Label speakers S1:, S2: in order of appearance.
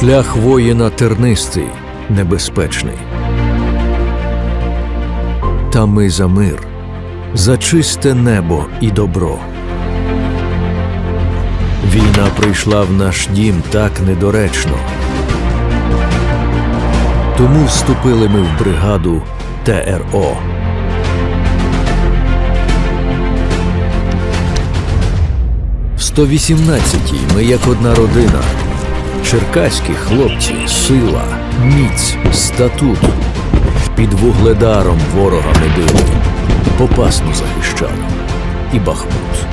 S1: Шлях воїна тернистий, небезпечний. Та ми за мир, за чисте небо і добро. Війна прийшла в наш дім так недоречно. Тому вступили ми в бригаду ТРО. В 118-й ми як одна родина. Черкаські хлопці, сила, міць, статут. Під вугледаром ворога не били, попасну захищали. І Бахмут.